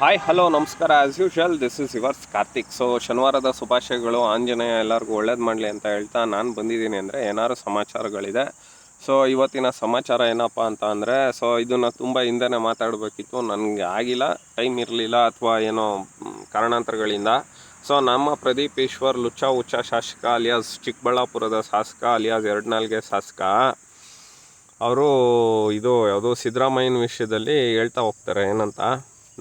Hi hello ನಮಸ್ಕಾರ. As usual this is yours Karthik so ಶನಿವಾರದ ಶುಭಾಶಯಗಳು ಆಂಜನೇಯ, ಎಲ್ಲರಿಗೂ ಒಳ್ಳೇದು ಮಾಡಲಿ ಅಂತ ಹೇಳ್ತಾ ನಾನು ಬಂದಿದ್ದೀನಿ ಅಂದರೆ ಏನಾದ್ರು ಸಮಾಚಾರಗಳಿದೆ. ಸೊ ಇವತ್ತಿನ ಸಮಾಚಾರ ಏನಪ್ಪ ಅಂತ ಅಂದರೆ ಸೊ ಇದನ್ನು ತುಂಬ ಹಿಂದೆನೇ ಮಾತಾಡಬೇಕಿತ್ತು. ನನಗೆ ಆಗಿಲ್ಲ ಟೈಮ್ ಇರಲಿಲ್ಲ ಅಥವಾ ಏನೋ ಕಾರಣಾಂತರಗಳಿಂದ. ಸೊ ನಮ್ಮ ಪ್ರದೀಪ್ ಈಶ್ವರ್, ಲುಚ್ಚ ಉಚ್ಚ ಶಾಸಕ ಅಲಿಯಾಸ್, ಚಿಕ್ಕಬಳ್ಳಾಪುರದ ಶಾಸಕ ಅಲಿಯಾಸ್ ಎರಡು ನಾಲ್ಗೆ ಶಾಸಕ. ಅವರು ಇದು, ಯಾವುದೋ ಸಿದ್ದರಾಮಯ್ಯನ ವಿಷಯದಲ್ಲಿ ಹೇಳ್ತಾ ಹೋಗ್ತಾರೆ ಏನಂತ.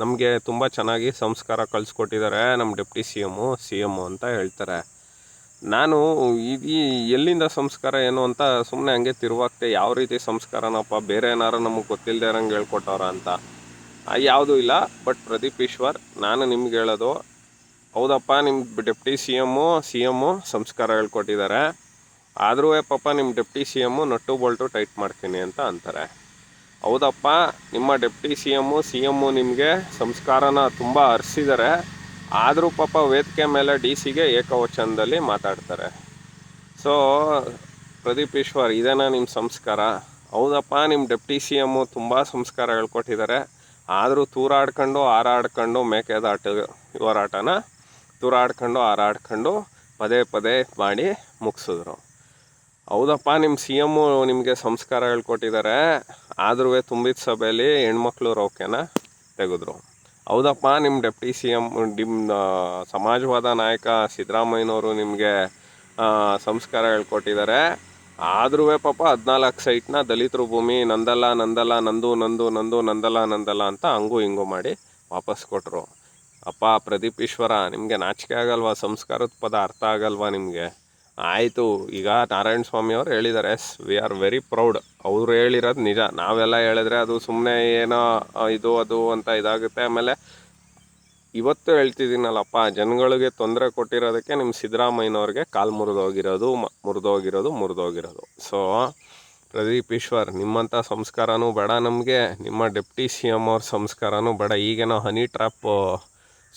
ನಮಗೆ ತುಂಬ ಚೆನ್ನಾಗಿ ಸಂಸ್ಕಾರ ಕಳಿಸ್ಕೊಟ್ಟಿದ್ದಾರೆ ನಮ್ಮ deputy C M C M ಅಂತ ಹೇಳ್ತಾರೆ. ನಾನು ಇದು ಎಲ್ಲಿಂದ ಸಂಸ್ಕಾರ ಏನು ಅಂತ ಸುಮ್ಮನೆ ಹಂಗೆ ತಿರುವಾಗ್ತೆ ಯಾವ ರೀತಿ ಸಂಸ್ಕಾರನಪ್ಪ, ಬೇರೆ ಏನಾರು ನಮಗೆ ಗೊತ್ತಿಲ್ಲದೆ ಇರೋಂಗೆ ಹೇಳ್ಕೊಟ್ಟವ್ರ ಅಂತ. ಯಾವುದೂ ಇಲ್ಲ, ಬಟ್ ಪ್ರದೀಪ್ ಈಶ್ವರ್, ನಾನು ನಿಮ್ಗೆ ಹೇಳೋದು, ಹೌದಪ್ಪ ನಿಮ್ಮ deputy C M C M ಸಂಸ್ಕಾರ ಹೇಳ್ಕೊಟ್ಟಿದ್ದಾರೆ. ಆದರೂ ಪಾಪ ನಿಮ್ಮ deputy C M nut bolt tight ಮಾಡ್ತೀನಿ ಅಂತ ಅಂತಾರೆ. ಹೌದಪ್ಪ, ನಿಮ್ಮ deputy C M C M ನಿಮಗೆ ಸಂಸ್ಕಾರನ ತುಂಬ ಹರಿಸಿದ್ದಾರೆ ಆದರೂ ಪಾಪ ವೇದಿಕೆ ಮೇಲೆ ಡಿ ಸಿಗೆ ಏಕವಚನದಲ್ಲಿ ಮಾತಾಡ್ತಾರೆ. ಸೊ ಪ್ರದೀಪ್ ಈಶ್ವರ್, ಇದೇನಾ ನಿಮ್ಮ ಸಂಸ್ಕಾರ? ಹೌದಪ್ಪ ನಿಮ್ಮ ಡೆಪ್ಟಿ ಸಿ ಎಮ್ಮು ತುಂಬ ಸಂಸ್ಕಾರ ಹೇಳ್ಕೊಟ್ಟಿದ್ದಾರೆ ಆದರೂ ತೂರಾಡ್ಕೊಂಡು, ಹಾರಾಡ್ಕೊಂಡು, ಮೇಕೆದಾಟ ಹೋರಾಟನ ತೂರಾಡ್ಕೊಂಡು, ಹಾರಾಡ್ಕೊಂಡು ಪದೇ ಪದೇ ಮಾಡಿ ಮುಗಿಸಿದ್ರು. ಹೌದಪ್ಪ ನಿಮ್ಮ ಸಿ ಎಮ್ಮು ನಿಮಗೆ ಸಂಸ್ಕಾರ ಹೇಳ್ಕೊಟ್ಟಿದ್ದಾರೆ. ಆದ್ರೂ ತುಂಬಿದ ಸಭೆಯಲ್ಲಿ ಹೆಣ್ಮಕ್ಳು ರೌಕೆನ ತೆಗೆದ್ರು. ಹೌದಪ್ಪ ನಿಮ್ಮ ಡೆಪ್ಟಿ ಸಿ ಎಂ ಡಿಮ್ ಸಮಾಜವಾದ ನಾಯಕ ಸಿದ್ದರಾಮಯ್ಯನವರು ನಿಮಗೆ ಸಂಸ್ಕಾರ ಹೇಳ್ಕೊಟ್ಟಿದ್ದಾರೆ. ಆದ್ರೂ ಪಾಪ ಹದಿನಾಲ್ಕು ಸೈಟ್ನ ದಲಿತರು ಭೂಮಿ, ನಂದಲ್ಲ ನಂದಲ್ಲ, ನಂದು ನಂದು ನಂದು, ನಂದಲ್ಲ ನಂದಲ್ಲ ಅಂತ ಹಂಗೂ ಹಿಂಗೂ ಮಾಡಿ ವಾಪಸ್ ಕೊಟ್ಟರು ಅಪ್ಪ ಪ್ರದೀಪ್ ಈಶ್ವರ, ನಿಮಗೆ ನಾಚಿಕೆ ಆಗಲ್ವಾ? ಸಂಸ್ಕಾರದ ಪದ ಅರ್ಥ ಆಗಲ್ವಾ ನಿಮಗೆ? ಆಯಿತು, ಈಗ ನಾರಾಯಣ ಸ್ವಾಮಿ ಅವರು ಹೇಳಿದ್ದಾರೆ S V R very proud ಅವರು ಹೇಳಿರೋದು ನಿಜ. ನಾವೆಲ್ಲ ಹೇಳಿದ್ರೆ ಅದು ಸುಮ್ಮನೆ ಏನೋ ಇದು, ಅದು ಅಂತ ಇದಾಗುತ್ತೆ. ಆಮೇಲೆ ಇವತ್ತು ಹೇಳ್ತಿದ್ದೀನಲ್ಲಪ್ಪ, ಜನಗಳಿಗೆ ತೊಂದರೆ ಕೊಟ್ಟಿರೋದಕ್ಕೆ ನಿಮ್ಮ ಸಿದ್ದರಾಮಯ್ಯನವ್ರಿಗೆ ಕಾಲು ಮುರಿದೋಗಿರೋದು ಮುರಿದೋಗಿರೋದು ಮುರಿದೋಗಿರೋದು. ಸೊ ಪ್ರದೀಪ್ ಈಶ್ವರ್ ನಿಮ್ಮಂಥ ಸಂಸ್ಕಾರನೂ ಬೇಡ ನಮಗೆ, ನಿಮ್ಮ ಡೆಪ್ಟಿ ಸಿ ಎಂ ಅವ್ರ ಸಂಸ್ಕಾರನೂ ಬೇಡ. ಈಗೇನೋ ಹನಿ ಟ್ರ್ಯಾಪ್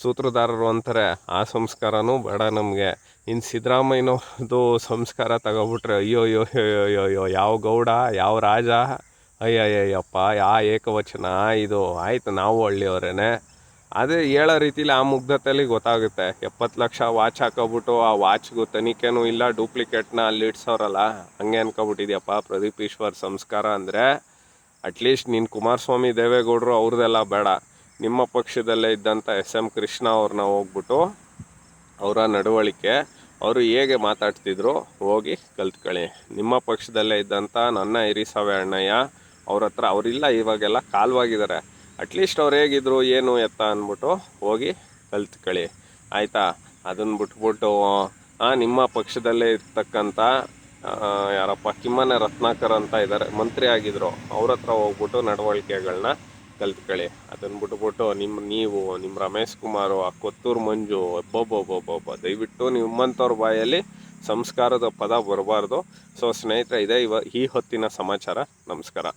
ಸೂತ್ರಧಾರರು ಅಂತಾರೆ, ಆ ಸಂಸ್ಕಾರನೂ ಬೇಡ ನಮಗೆ. ಇನ್ನು ಸಿದ್ದರಾಮಯ್ಯನವ್ರದ್ದು ಸಂಸ್ಕಾರ ತಗೋಬಿಟ್ರೆ, ಅಯ್ಯೋ ಅಯ್ಯೋ ಅಯ್ಯೋ ಅಯ್ಯೋ ಯಾವ ಗೌಡ, ಯಾವ ರಾಜ? ಅಯ್ಯಯ್ಯಪ್ಪ ಯಾ ಏಕವಚನ, ಇದು ಆಯಿತು ನಾವು ಹಳ್ಳಿಯವರೇನೆ. ಅದೇ ಹೇಳೋ ರೀತಿಲಿ ಆ ಮುಗ್ಧತೆಯಲ್ಲಿ ಗೊತ್ತಾಗುತ್ತೆ. ಎಪ್ಪತ್ತು ಲಕ್ಷ ವಾಚ್ ಹಾಕೋಬಿಟ್ಟು ಆ ವಾಚ್ಗೂ ತನಿಖೆನೂ ಇಲ್ಲ, ಡೂಪ್ಲಿಕೇಟ್ನ ಅಲ್ಲಿ ಇಡ್ಸೋರಲ್ಲ. ಹಂಗೆ ಅನ್ಕೊಬಿಟ್ಟಿದ್ಯಪ್ಪ ಪ್ರದೀಪ್ ಈಶ್ವರ್ ಸಂಸ್ಕಾರ ಅಂದರೆ, ಅಟ್ಲೀಸ್ಟ್ ನೀನು ಕುಮಾರಸ್ವಾಮಿ ದೇವೇಗೌಡರು ಅವ್ರದ್ದೆಲ್ಲ ಬೇಡ. ನಿಮ್ಮ ಪಕ್ಷದಲ್ಲೇ ಇದ್ದಂಥ ಎಸ್ ಎಂ ಕೃಷ್ಣ ಅವ್ರನ್ನ ಹೋಗ್ಬಿಟ್ಟು ಅವರ ನಡವಳಿಕೆ, ಅವರು ಹೇಗೆ ಮಾತಾಡ್ತಿದ್ರು ಹೋಗಿ ಕಲ್ತ್ಕೊಳ್ಳಿ. ನಿಮ್ಮ ಪಕ್ಷದಲ್ಲೇ ಇದ್ದಂಥ ನನ್ನ ಹಿರಿಸವೆ ಅಣ್ಣಯ್ಯ ಅವ್ರ ಹತ್ರ ಅವರಿಲ್ಲ, ಇವಾಗೆಲ್ಲ ಕಾಲ್ವಾಗಿದ್ದಾರೆ. ಅಟ್ಲೀಸ್ಟ್ ಅವ್ರು ಹೇಗಿದ್ರು ಏನು ಎತ್ತ ಅಂದ್ಬಿಟ್ಟು ಹೋಗಿ ಕಲ್ತ್ಕೊಳ್ಳಿ. ಆಯಿತಾ? ಅದನ್ನು ಬಿಟ್ಬಿಟ್ಟು ನಿಮ್ಮ ಪಕ್ಷದಲ್ಲೇ ಇರ್ತಕ್ಕಂಥ ಯಾರಪ್ಪ, ಕಿಮ್ಮನೆ ರತ್ನಾಕರ್ ಅಂತ ಇದ್ದಾರೆ, ಮಂತ್ರಿ ಆಗಿದ್ರು. ಅವ್ರ ಹತ್ರ ಹೋಗ್ಬಿಟ್ಟು ನಡವಳಿಕೆಗಳನ್ನ ಕಲ್ತ್ಕೊಳ್ಳಿ ಅದನ್ನು ಬಿಟ್ಬಿಟ್ಟು ನಿಮ್ಮ ನೀವು ನಿಮ್ಮ ರಮೇಶ್ ಕುಮಾರು, ಆ ಕೊತ್ತೂರು ಮಂಜು ಒಬ್ಬೊಬ್ಬೊಬ್ಬೊಬ್ಬ ದಯವಿಟ್ಟು ನಿಮ್ಮಂಥವ್ರ ಬಾಯಲ್ಲಿ ಸಂಸ್ಕಾರದ ಪದ ಬರಬಾರ್ದು. ಸೊ ಸ್ನೇಹಿತರೆ, ಇದೇ ಇವ, ಈ ಹೊತ್ತಿನ ಸಮಾಚಾರ. ನಮಸ್ಕಾರ.